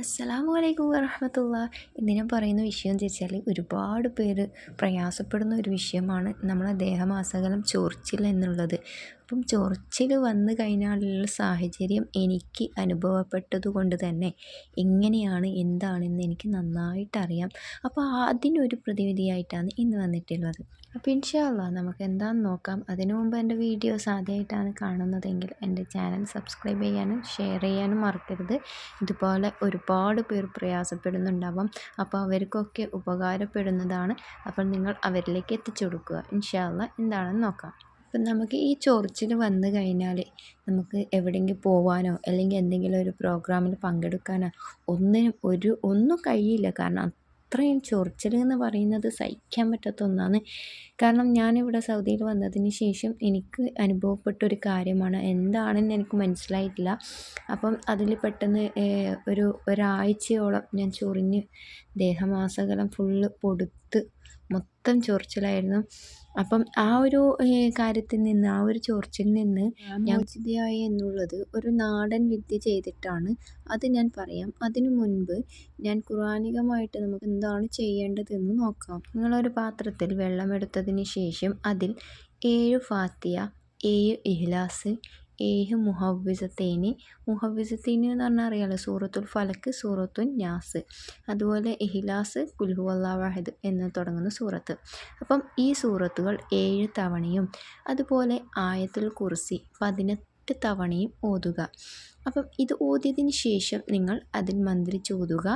അസ്സലാമു അലൈക്കും വറഹമത്തുള്ള ഇന്ന് ഞാൻ പറയുന്ന വിഷയം എന്ന് വെച്ചാൽ ഒരുപാട് പേര് പ്രയാസപ്പെടുന്ന ഒരു വിഷയമാണ് നമ്മളെ ദേഹമാസകലം ചോർച്ചില്ല എന്നുള്ളത്. അപ്പം ചൊറിച്ചിൽ വന്നു കഴിഞ്ഞാലുള്ള സാഹചര്യം എനിക്ക് അനുഭവപ്പെട്ടത് കൊണ്ട് തന്നെ എങ്ങനെയാണ് എന്താണെന്ന് എനിക്ക് നന്നായിട്ടറിയാം. അപ്പോൾ അതിനൊരു പ്രതിവിധിയായിട്ടാണ് ഇന്ന് വന്നിട്ടുള്ളത്. അപ്പോൾ ഇൻഷാല്ല നമുക്ക് എന്താണെന്ന് നോക്കാം. അതിനു മുമ്പ് എന്റെ വീഡിയോസ് ആദ്യമായിട്ടാണ് കാണുന്നതെങ്കിൽ എന്റെ ചാനൽ സബ്സ്ക്രൈബ് ചെയ്യാനും ഷെയർ ചെയ്യാനും മറക്കരുത്. ഇതുപോലെ ഒരുപാട് പേർ പ്രയാസപ്പെടുന്നുണ്ടാവാം. അപ്പോൾ അവർക്കൊക്കെ ഉപകാരപ്പെടുന്നതാണ്. അപ്പോൾ നിങ്ങൾ അവരിലേക്ക് എത്തിച്ചു കൊടുക്കുക. ഇൻഷാല്ല എന്താണെന്ന് നോക്കാം. അപ്പം നമുക്ക് ഈ ചൊറിച്ചിൽ വന്നു കഴിഞ്ഞാൽ നമുക്ക് എവിടെയെങ്കിലും പോവാനോ അല്ലെങ്കിൽ എന്തെങ്കിലും ഒരു പ്രോഗ്രാമിൽ പങ്കെടുക്കാനോ ഒന്നിനും ഒരു ഒന്നും കഴിയില്ല. കാരണം അത്രയും ചൊറിച്ചിൽ എന്ന് പറയുന്നത് സഹിക്കാൻ പറ്റാത്ത ഒന്നാണ്. കാരണം ഞാനിവിടെ സൗദിയിൽ വന്നതിന് ശേഷം എനിക്ക് അനുഭവപ്പെട്ട ഒരു കാര്യമാണ്. എന്താണെന്ന് എനിക്ക് മനസ്സിലായിട്ടില്ല. അപ്പം അതിൽ പെട്ടെന്ന് ഒരു ഒരാഴ്ചയോളം ഞാൻ ചൊറിഞ്ഞ് ദേഹമാസകലം ഫുള്ള് പൊടുത്ത് മൊത്തം ചൊറിച്ചിലായിരുന്നു. അപ്പം ആ ഒരു കാര്യത്തിൽ നിന്ന് ആ ഒരു ചൊറിച്ചിൽ നിന്ന് ഞാൻ മോചിതയായി എന്നുള്ളത് ഒരു നാടൻ വിദ്യ ചെയ്തിട്ടാണ് അത് ഞാൻ പറയാം. അതിനു മുൻപ് ഞാൻ ഖുറാനികമായിട്ട് നമുക്ക് എന്താണ് ചെയ്യേണ്ടതെന്ന് നോക്കാം. നിങ്ങളൊരു പാത്രത്തിൽ വെള്ളമെടുത്തതിന് ശേഷം അതിൽ ഏഴ് ഫാത്തിയ ഏഴ് ഇഹ്ലാസ് ഏഹ് മുഹവ്വിസത്തേന്. മുഹവ്വിസത്തേന് എന്ന് പറഞ്ഞാൽ അറിയാലോ സൂറത്തുൽ ഫലക്ക് സൂറത്തുൽ നാസ്. അതുപോലെ എഹിലാസ് കുൽഹു അള്ളാഹ് എന്ന് തുടങ്ങുന്ന സൂറത്ത്. അപ്പം ഈ സൂറത്തുകൾ ഏഴ് തവണയും അതുപോലെ ആയത്തുൽ കുർസി പതിനെട്ട് തവണയും ഓതുക. അപ്പം ഇത് ഓതിയതിന് ശേഷം നിങ്ങൾ അതിൽ മന്ത്രിച്ചോതുക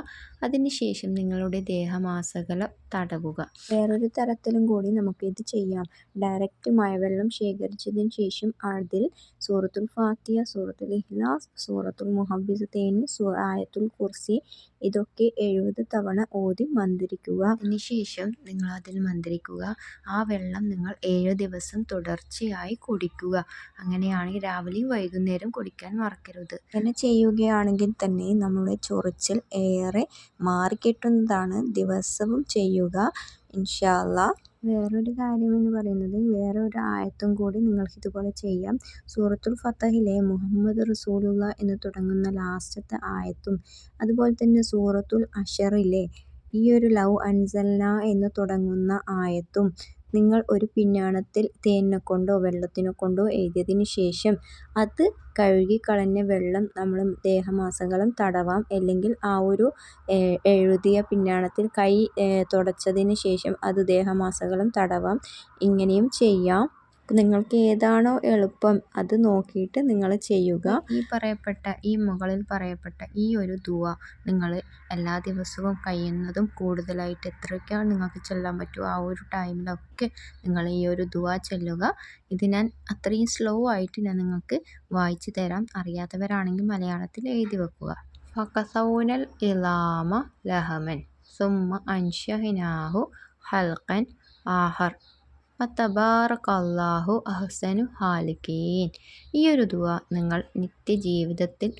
അതിന് ശേഷം നിങ്ങളുടെ ദേഹമാസകലം തടവുക. വേറൊരു തരത്തിലും കൂടി നമുക്ക് ഇത് ചെയ്യാം. ഡയറക്റ്റ് മഴവെള്ളം ശേഖരിച്ചതിന് ശേഷം അതിൽ സൂറത്തുൽ ഫാത്തിയ സൂറത്തുൽ ഇഹ്ലാസ് സൂറത്തുൽ മുഹബിസത്തേന് ആയത്തുൽ കുർസി ഇതൊക്കെ എഴുപത് തവണ ഓതി മന്ത്രിക്കുക. അതിനുശേഷം നിങ്ങൾ അതിൽ മന്ത്രിക്കുക. ആ വെള്ളം നിങ്ങൾ ഏഴ് ദിവസം തുടർച്ചയായി കുടിക്കുക. അങ്ങനെയാണെങ്കിൽ രാവിലെയും വൈകുന്നേരം കുടിക്കാൻ മറക്കരുത്. ഇങ്ങനെ ചെയ്യുകയാണെങ്കിൽ തന്നെ നമ്മുടെ ചൊറിച്ചിൽ ഏറെ മാറിക്കിട്ടുന്നതാണ് ദിവസവും ചെയ്യുക. ഇൻഷാല്ല വേറൊരു കാര്യം എന്ന് പറയുന്നത് വേറെ ഒരു ആയത്തും കൂടി നിങ്ങൾക്ക് ഇതുപോലെ ചെയ്യാം. സൂറത്തുൽ ഫത്തഹിലെ മുഹമ്മദ് റസൂലുള്ള എന്ന് തുടങ്ങുന്ന ലാസ്റ്റത്തെ ആയത്തും അതുപോലെ തന്നെ സൂറത്തുൽ അഷറിലെ ഈ ഒരു ലവ് അൻസൽന എന്ന് തുടങ്ങുന്ന ആയത്തും നിങ്ങൾ ഒരു പിഞ്ഞാണത്തിൽ തേനിനെ കൊണ്ടോ വെള്ളത്തിനെ കൊണ്ടോ എഴുതിയതിന് ശേഷം അത് കഴുകിക്കളഞ്ഞ വെള്ളം നമ്മൾ ദേഹമാസകലം തടവാം. അല്ലെങ്കിൽ ആ ഒരു എഴുതിയ പിഞ്ഞാണത്തിൽ കൈ തുടച്ചതിന് ശേഷം അത് ദേഹമാസകലം തടവാം. ഇങ്ങനെയും ചെയ്യാം. നിങ്ങൾക്ക് ഏതാണോ എളുപ്പം അത് നോക്കിയിട്ട് നിങ്ങൾ ചെയ്യുക. ഈ പറയപ്പെട്ട ഈ മുകളിൽ പറയപ്പെട്ട ഈ ഒരു ദുവ നിങ്ങൾ എല്ലാ ദിവസവും കഴിയുന്നതും കൂടുതലായിട്ട് എത്രയൊക്കെയാണ് നിങ്ങൾക്ക് ചെല്ലാൻ പറ്റുമോ ആ ഒരു ടൈമിലൊക്കെ നിങ്ങൾ ഈ ഒരു ദുവ ചെല്ലുക. ഇത് ഞാൻ അത്രയും സ്ലോ ആയിട്ട് ഞാൻ നിങ്ങൾക്ക് വായിച്ചു തരാം. അറിയാത്തവരാണെങ്കിൽ മലയാളത്തിൽ എഴുതി വെക്കുക. ഫക്കസൗനൽ ഇലാമ ലഹമൻ സുമ്മ അൻഷഹിനാഹു ഹൽക്കൻ ആഹർ. ഫതബാറകല്ലാഹു അഹ്സനു ഹാലിക്കീൻ. ഈ ഒരു ദുവ നിങ്ങൾ നിത്യജീവിതത്തിൽ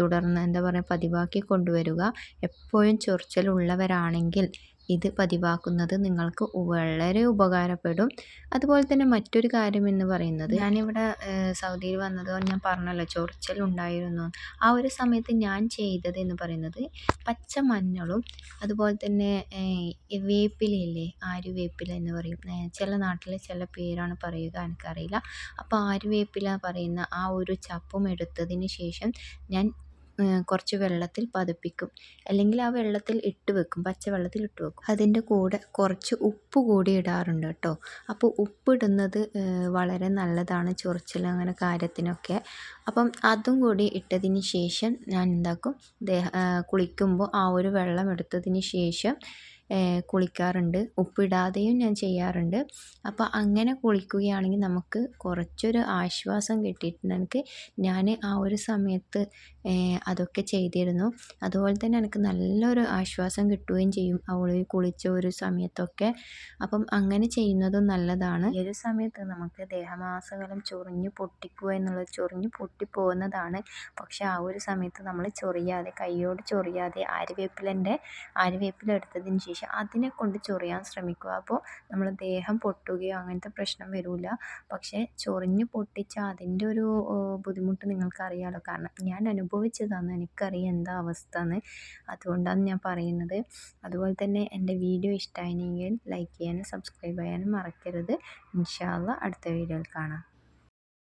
തുടർന്ന് എന്താ പറയുക പതിവാക്കി കൊണ്ടുവരിക. എപ്പോഴും ചൊറിച്ചിലുള്ളവരാണെങ്കിൽ ഇത് പതിവാക്കുന്നത് നിങ്ങൾക്ക് വളരെ ഉപകാരപ്പെടും. അതുപോലെ തന്നെ മറ്റൊരു കാര്യം എന്ന് പറയുന്നത് ഞാനിവിടെ സൗദിയിൽ വന്നത് ഞാൻ പറഞ്ഞല്ലോ ചൊറിച്ചൽ ഉണ്ടായിരുന്നു ആ ഒരു സമയത്ത് ഞാൻ ചെയ്തത് എന്ന് പറയുന്നത് പച്ച മഞ്ഞളും അതുപോലെ തന്നെ വേപ്പിലയില്ലേ ആര്യവേപ്പില എന്ന് പറയും. ചില നാട്ടിൽ ചില പേരാണ് പറയുക എനിക്കറിയില്ല. അപ്പോൾ ആര്യവേപ്പില പറയുന്ന ആ ഒരു ചപ്പും എടുത്തതിന് ശേഷം ഞാൻ കുറച്ച് വെള്ളത്തിൽ പതപ്പിക്കും. അല്ലെങ്കിൽ ആ വെള്ളത്തിൽ ഇട്ട് വെക്കും. പച്ചവെള്ളത്തിൽ ഇട്ട് വെക്കും. അതിന്റെ കൂടെ കുറച്ച് ഉപ്പ് കൂടി ഇടാറുണ്ട് കേട്ടോ. അപ്പോൾ ഉപ്പിടുന്നത് വളരെ നല്ലതാണ് ചൊറിച്ചിൽ അങ്ങനെ കാര്യത്തിനൊക്കെ. അപ്പം അതും കൂടി ഇട്ടതിന് ശേഷം ഞാൻ എന്താക്കും? കുളിക്കുമ്പോൾ ആ ഒരു വെള്ളം എടുത്തതിന് ശേഷം കുളിക്കാറുണ്ട്. ഉപ്പിടാതെയും ഞാൻ ചെയ്യാറുണ്ട്. അപ്പോൾ അങ്ങനെ കുളിക്കുകയാണെങ്കിൽ നമുക്ക് കുറച്ചൊരു ആശ്വാസം കിട്ടിയിട്ടുണ്ട്. എനിക്ക് ഞാൻ ആ ഒരു സമയത്ത് അതൊക്കെ ചെയ്തിരുന്നു. അതുപോലെ തന്നെ എനിക്ക് നല്ലൊരു ആശ്വാസം കിട്ടുകയും ചെയ്യും. അവൾ കുളിച്ച ഒരു സമയത്തൊക്കെ. അപ്പം അങ്ങനെ ചെയ്യുന്നതും നല്ലതാണ്. ഈ സമയത്ത് നമുക്ക് ദേഹമാസകലം ചൊറിഞ്ഞ് പൊട്ടിക്കുക എന്നുള്ളത് ചൊറിഞ്ഞ് പൊട്ടിപ്പോകുന്നതാണ് പക്ഷെ ആ ഒരു സമയത്ത് നമ്മൾ ചൊറിയാതെ കൈയോട് ചൊറിയാതെ ആര്യവേപ്പിലന്റെ ആര്യവേപ്പില എടുത്തതിന് ശേഷം അതിനെ കൊണ്ട് ചൊറിയാൻ ശ്രമിക്കുക. അപ്പോൾ നമ്മൾ ദേഹം പൊട്ടുകയോ അങ്ങനത്തെ പ്രശ്നം വരില്ല പക്ഷേ ചൊറിഞ്ഞ് പൊട്ടിച്ച അതിന്റെ ഒരു ബുദ്ധിമുട്ട് നിങ്ങൾക്കറിയാമല്ലോ കാരണം ഞാൻ അനുഭവം അനുഭവിച്ചതാണ് എനിക്കറിയാം എന്താ അവസ്ഥ എന്ന് അതുകൊണ്ടാണ് ഞാൻ പറയുന്നത്. അതുപോലെ തന്നെ എന്റെ വീഡിയോ ഇഷ്ടമായിരുന്നെങ്കിൽ ലൈക്ക് ചെയ്യാനും സബ്സ്ക്രൈബ് ചെയ്യാനും മറക്കരുത്. ഇൻഷാല്ല അടുത്ത വീഡിയോയിൽ കാണാം.